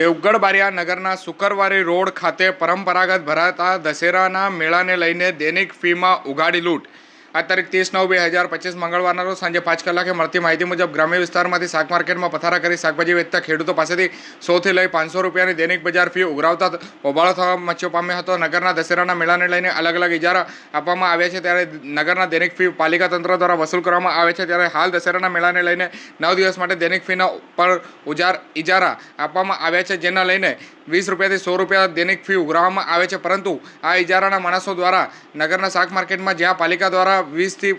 દેવગઢ બારિયા નગરના શુક્રવારી રોડ ખાતે પરંપરાગત ભરાતા દશેરાના મેળાને લઈને દૈનિક ફીમાં ઉગાડી લૂંટ. આ તારીખ ત્રીસ નવ બે હજાર પચીસ મંગળવારના રોજ સાંજે પાંચ કલાકે મળતી માહિતી મુજબ ગ્રામ્ય વિસ્તારમાંથી શાક માર્કેટમાં પથારા કરી શાકભાજી વેચતા ખેડૂતો પાસેથી સોથી લઈ પાંચસો રૂપિયાની દૈનિક બજાર ફી ઉઘરાવતા હોબાળો થવા મચ્યો પામ્યો હતો. નગરના દશેરાના મેળાને લઈને અલગ અલગ ઇજારા આપવામાં આવ્યા છે. ત્યારે નગરના દૈનિક ફી પાલિકા તંત્ર દ્વારા વસૂલ કરવામાં આવે છે. ત્યારે હાલ દશેરાના મેળાને લઈને નવ દિવસ માટે દૈનિક ફીના પર ઉજાર ઇજારા આપવામાં આવ્યા છે, જેના લઈને વીસ રૂપિયાથી સો રૂપિયા દૈનિક ફી ઉઘરાવવામાં આવે છે. પરંતુ આ ઇજારાના માણસો દ્વારા નગરના શાક માર્કેટમાં જ્યાં પાલિકા દ્વારા વીસથી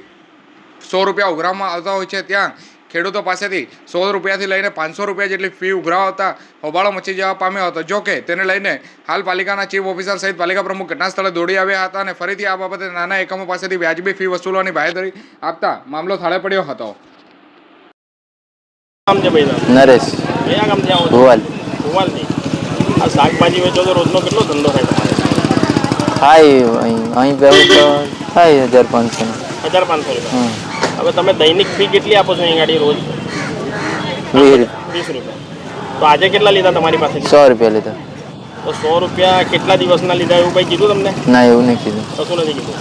સો રૂપિયા ઉઘરાવવામાં આવતા હોય છે. ત્યાં ખેડૂતો પાસેથી સો રૂપિયાથી લઈને પાંચસો રૂપિયા જેટલી ફી ઉઘરાવતા હોબાળો મચી જવા પામ્યો હતો. જો કે તેને લઈને હાલ પાલિકાના ચીફ ઓફિસર સહિત પાલિકા પ્રમુખ ઘટના સ્થળે દોડી આવ્યા હતા અને ફરીથી આ બાબતે નાના એકમો પાસેથી વ્યાજબી ફી વસૂલવાની બાહેધરી આપતા મામલો થાળે પડ્યો હતો? નરેશ. ભુવાલ. ભુવાલથી. આ શાકભાજી વેચો તો રોજનો કેટલો ધંધો થાય થાય અહીં અહીં બેવું તો થાય હજાર પાંચસો હજાર પાંચસો રૂપિયા. હવે તમે દૈનિક ફી કેટલી આપો છો અહીં ગાડી રોજ? વીસ રૂપિયા. તો આજે કેટલા લીધા તમારી પાસે સો રૂપિયા લીધા. તો સો રૂપિયા કેટલા દિવસના લીધા એવું કંઈ કીધું તમને? ના એવું નહીં કીધું. કશું નથી કીધું?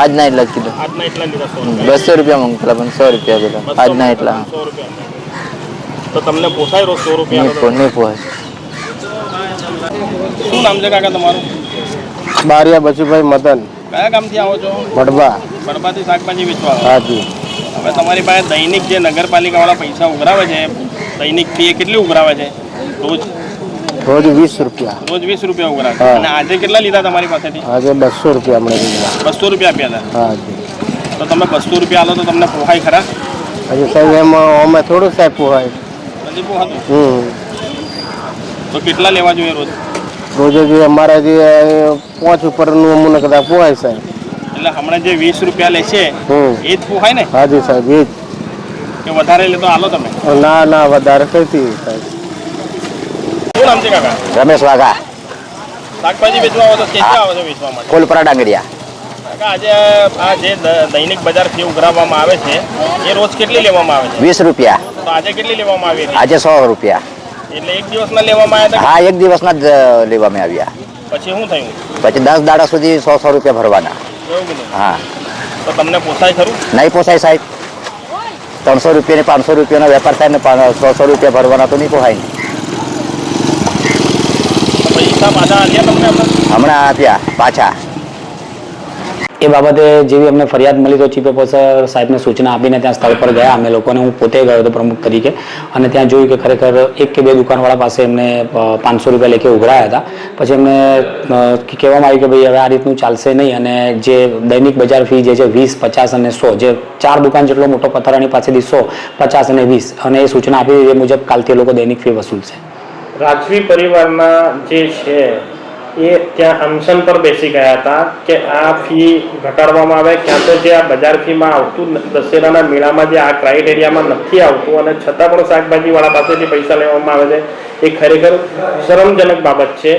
આજ ના એટલા જ કીધું. આજના એટલા લીધા બસો રૂપિયા મંગતા પણ સો રૂપિયા પેલા આજ ના એટલા. સો રૂપિયા. તો તમને પોસાય રોજ સો રૂપિયા? નહીં આપો પો તો? નહીં પોહાય શું નામ છે કાકા તમારું? બારિયા બચુભાઈ મદન. કયા ગામથી આવો છો? વડવા. બરબાથી શાકભાજી વેચવા હાજી. હવે તમારી પાસે દૈનિક જે નગરપાલિકાવાળા પૈસા ઉઘરાવે છે દૈનિક ફી કેટલી ઉઘરાવે છે? રોજ? રોજ વીસ રૂપિયા. રોજ વીસ રૂપિયા ઉઘરાવે અને આજે કેટલા લીધા તમારી પાસેથી? આજે બસો રૂપિયા મળે લીધા. બસો રૂપિયા આપ્યા હતા. હાજી. તો તમે બસો રૂપિયા આલો તો તમને પોહાય ખરા? હજી સાહેબ એમાં અમે થોડું સાહેબ પોહાય. હજી પોહાતું? હમ. તો કેટલા લેવા જોઈએ રોજ? રોજે જે અમારા જે પાંચ ઉપરનું અમને કદાચ પોહાય સાહેબ. એટલે હમણાં જે વીસ રૂપિયા લે છે એ જ પોહાય ને? હાજી સાહેબ એ કે વધારે લે તો આલો તમે? ના ના વધારે કઈથી સાહેબ. શું નામ છે કાકા? રમેશ વાઘા. શાકભાજી વેચવા આવો તો કેટલા આવો છો વેચવા માટે? કોલપરા ડાંગરિયા કાકા આજે આ જે દૈનિક બજારથી ઉઘરાવવામાં આવે છે એ રોજ કેટલી લેવામાં આવે છે? વીસ રૂપિયા. તો આજે કેટલી લેવામાં આવી આજે સો રૂપિયા. એટલે એક દિવસના લેવામાં આવ્યા હા એક દિવસના જ લેવામાં આવ્યા. પછી શું થયું? પછી દસ દાડા સુધી સો સો રૂપિયા ભરવાના. હા. તો તમને પોસાય ખરું? નહીં પોસાય સાહેબ. ત્રણસો રૂપિયા ને પાંચસો રૂપિયાનો વેપાર થાય ને સો સો રૂપિયા ભરવાના તો નહીં પોસાય ને? હમણાં આપ્યા પાછા. એ બાબતે જેવી અમને ફરિયાદ મળી તો ચીફ ઓફિસર સાહેબને સૂચના આપીને ત્યાં સ્થળ પર ગયા. અમે લોકોને હું પોતે ગયો હતો પ્રમુખ તરીકે. અને ત્યાં જોયું કે ખરેખર એક કે બે દુકાનવાળા પાસે એમને પાંચસો રૂપિયા લેખે ઉઘરાયા હતા. પછી એમને કહેવામાં આવ્યું કે ભાઈ હવે આ રીતનું ચાલશે નહીં અને જે દૈનિક બજાર ફી જે છે વીસ, પચાસ અને સો, જે ચાર દુકાન જેટલો મોટો પથ્થરાની પાસેથી સો પચાસ અને વીસ, અને એ સૂચના આપી એ મુજબ કાલથી લોકો દૈનિક ફી વસૂલશે. રાજવી પરિવારમાં જે છે એ ત્યાં અનશન પર બેસી ગયા હતા કે આ ફી ઘટાડવામાં આવે, ક્યાં તો જે આ બજાર ફીમાં આવતું દશેરાના મેળામાં જે આ ક્રાઇટેરિયામાં નથી આવતું અને છતાં પણ શાકભાજીવાળા પાસેથી પૈસા લેવામાં આવે છે, એ ખરેખર શરમજનક બાબત છે.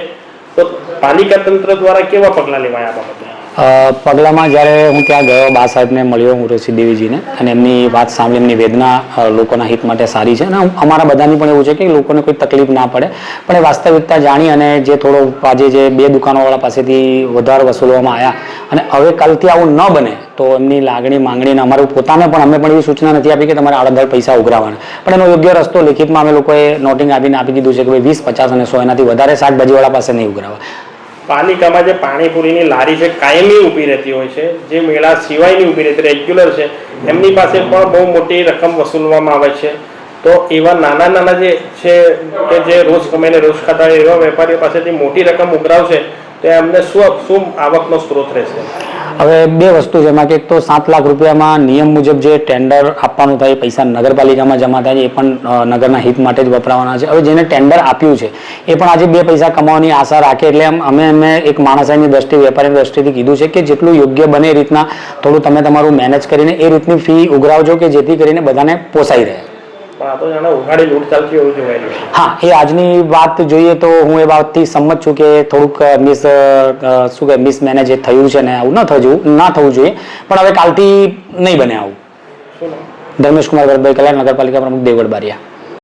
તો પાલિકા તંત્ર દ્વારા કેવા પગલાં લેવાયા આ બાબતે? પગલામાં જ્યારે હું ત્યાં ગયો, બા સાહેબને મળ્યો હું ઋષિ દેવીજીને અને એમની વાત સાંભળી, એમની વેદના લોકોના હિત માટે સારી છે. અને અમારા બધાની પણ એવું છે કે લોકોને કોઈ તકલીફ ના પડે. પણ એ વાસ્તવિકતા જાણી અને જે થોડો આજે જે બે દુકાનોવાળા પાસેથી વધારે વસૂલવામાં આવ્યા અને હવે કાલથી આવું ન બને, તો એમની લાગણી, માંગણીને અમારું પોતાને પણ અમે પણ એવી સૂચના નથી આપી કે તમારે આડધડ પૈસા ઉઘરાવાના. પણ એનો યોગ્ય રસ્તો લેખિતમાં અમે લોકોએ નોટિંગ આપીને આપી દીધું છે કે ભાઈ વીસ, પચાસ અને સો એનાથી વધારે શાકભાજીવાળા પાસે નહીં ઉઘરાવા પાલિકામાં જે પાણીપુરીની લારી છે, કાયમી ઊભી રહેતી હોય છે, જે મેળા સિવાયની ઊભી રહેતી રેગ્યુલર છે, એમની પાસે પણ બહુ મોટી રકમ વસૂલવામાં આવે છે. તો એવા નાના નાના જે છે, કે જે રોજ કમાઈને રોજ ખાતા એવા વેપારીઓ પાસેથી મોટી રકમ ઉઘરાવશે તો એમને શું શું આવકનો સ્ત્રોત રહેશે? હવે બે વસ્તુ છે. એમાં કે એક તો સાત લાખ રૂપિયામાં નિયમ મુજબ જે ટેન્ડર આપવાનું થાય પૈસા નગરપાલિકામાં જમા થાય છે એ પણ નગરના હિત માટે જ વપરાવાના છે. હવે જેને ટેન્ડર આપ્યું છે, એ પણ આજે બે પૈસા કમાવાની આશા રાખે. એટલે એમ અમે અમે એક માણસાઈની દ્રષ્ટિ, વેપારીની દ્રષ્ટિથી કીધું છે કે જેટલું યોગ્ય બને એ રીતના થોડું તમે તમારું મેનેજ કરીને એ રીતની ફી ઉઘરાવજો કે જેથી કરીને બધાને પોસાઈ રહે. પણ આ તો જાણે ઉઘાડી લૂંટ ચાલતી હોય એવું હા એ આજની વાત જોઈએ તો હું એ વાતથી સંમત છું કે થોડુંક મિસ શું કે મિસમેનેજ થયું છે ને આવું ન થવું ના થવું જોઈએ પણ હવે કાલથી નહીં બને આવું. ધર્મેશ કુમાર ભરતભાઈ કલ્યાણ નગરપાલિકા પ્રમુખ દેવગઢ બારિયા.